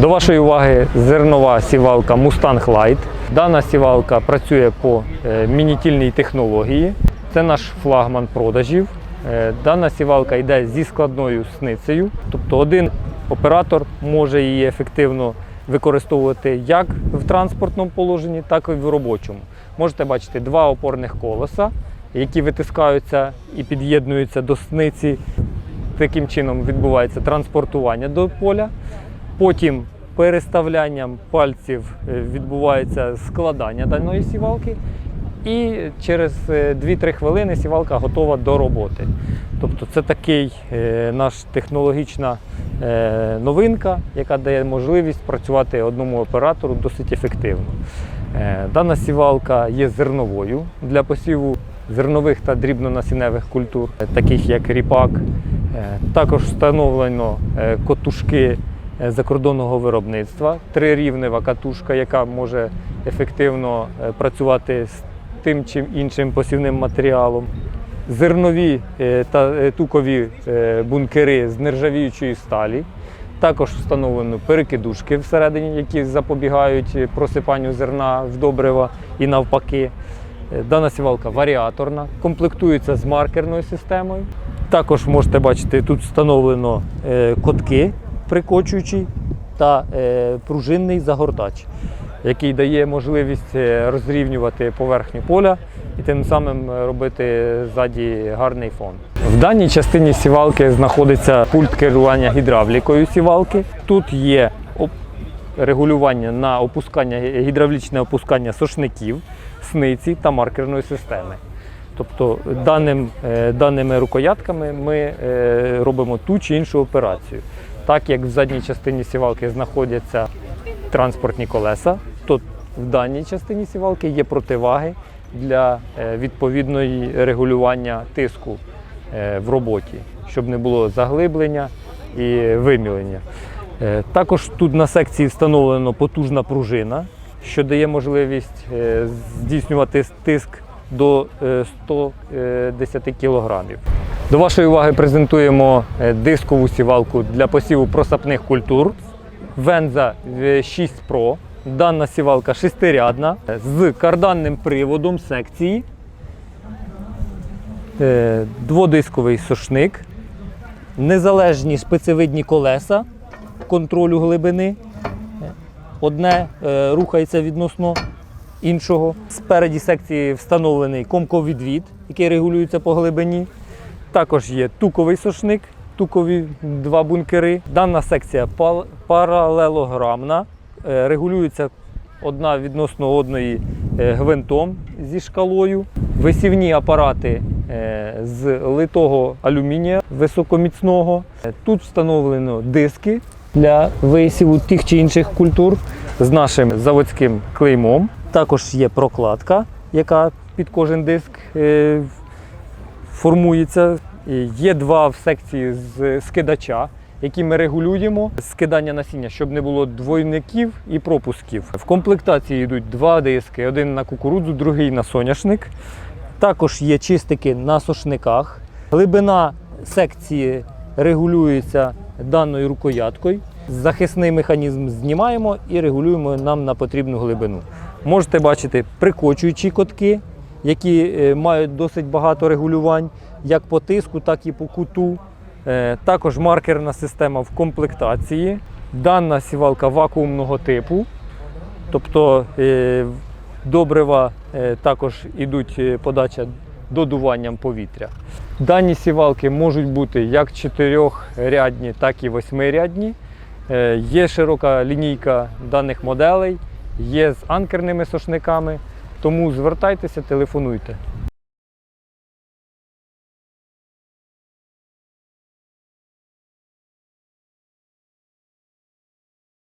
До вашої уваги зернова сівалка Mustang Light. Дана сівалка працює по е, мінітільній технології. Це наш флагман продажів. Е, Дана сівалка йде зі складною сницею, тобто один оператор може її ефективно використовувати як в транспортному положенні, так і в робочому. Можете бачити два опорних колеса, які витискаються і під'єднуються до сниці. Таким чином відбувається транспортування до поля. Потім переставлянням пальців е, відбувається складання даної сівалки. І через е, 2-3 хвилини сівалка готова до роботи. Тобто це такий е, наш технологічна е, новинка, яка дає можливість працювати одному оператору досить ефективно. Е, Дана сівалка є зерновою для посіву зернових та дрібнонасінневих культур, е, таких як ріпак. Е, Також встановлено е, котушки е, закордонного виробництва, трирівнева катушка, яка може ефективно е, працювати з тим чи іншим посівним матеріалом. Зернові е, та е, тукові е, бункери з нержавіючої сталі. Також встановлено перекидушки всередині, які запобігають е, просипанню зерна в добрива і навпаки. Е, Дана сівалка варіаторна, комплектується з маркерною системою. Також можете бачити, тут встановлено е, котки прикочуючі та е, пружинний загортач, який дає можливість е, розрівнювати поверхню поля і тим самим е, робити ззаді гарний фон. В даній частині сівалки знаходиться пульт керування гідравлікою сівалки. Тут є регулювання на опускання, гідравлічне опускання сошників, сниці та маркерної системи. Тобто даним, даними рукоятками ми робимо ту чи іншу операцію. Так як в задній частині сівалки знаходяться транспортні колеса, то в даній частині сівалки є противаги для е, відповідної регулювання тиску е, в роботі, щоб не було заглиблення і вимілення. Е, Також тут на секції встановлено потужна пружина, що дає можливість здійснювати тиск до е, 110 кг. До вашої уваги презентуємо е, дискову сівалку для посіву просапних культур. Венза е, 6 Pro. Дана сівалка шестирядна е, з карданним приводом секції, е, дводисковий сошник, незалежні шпицевидні колеса контролю глибини. Одне е, рухається відносно іншого. Спереді секції встановлений комковідвід, який регулюється по глибині. Також є туковий сошник, тукові два бункери. Дана секція паралелограмна, е, регулюється одна відносно одної е, гвинтом зі шкалою. Висівні апарати е, з литого алюмінія високоміцного. Тут встановлено диски для висіву тих чи інших культур з нашим заводським клеймом. Також є прокладка, яка під кожен диск формується. Є два в секції з скидача, які ми регулюємо скидання насіння, щоб не було двойників і пропусків. В комплектації йдуть два диски: один на кукурудзу, другий на соняшник. Також є чистики на сошниках. Глибина секції регулюється даною рукояткою. Захисний механізм знімаємо і регулюємо нам на потрібну глибину. Можете бачити прикочуючі котки, які е, мають досить багато регулювань як по тиску, так і по куту. Е, Також маркерна система в комплектації. Дана сівалка вакуумного типу. Тобто е, добрива також йдуть подача додуванням повітря. Дані сівалки можуть бути як чотирьохрядні, так і восьмирядні. Є широка лінійка даних моделей, є з анкерними сошниками. Тому звертайтеся, телефонуйте.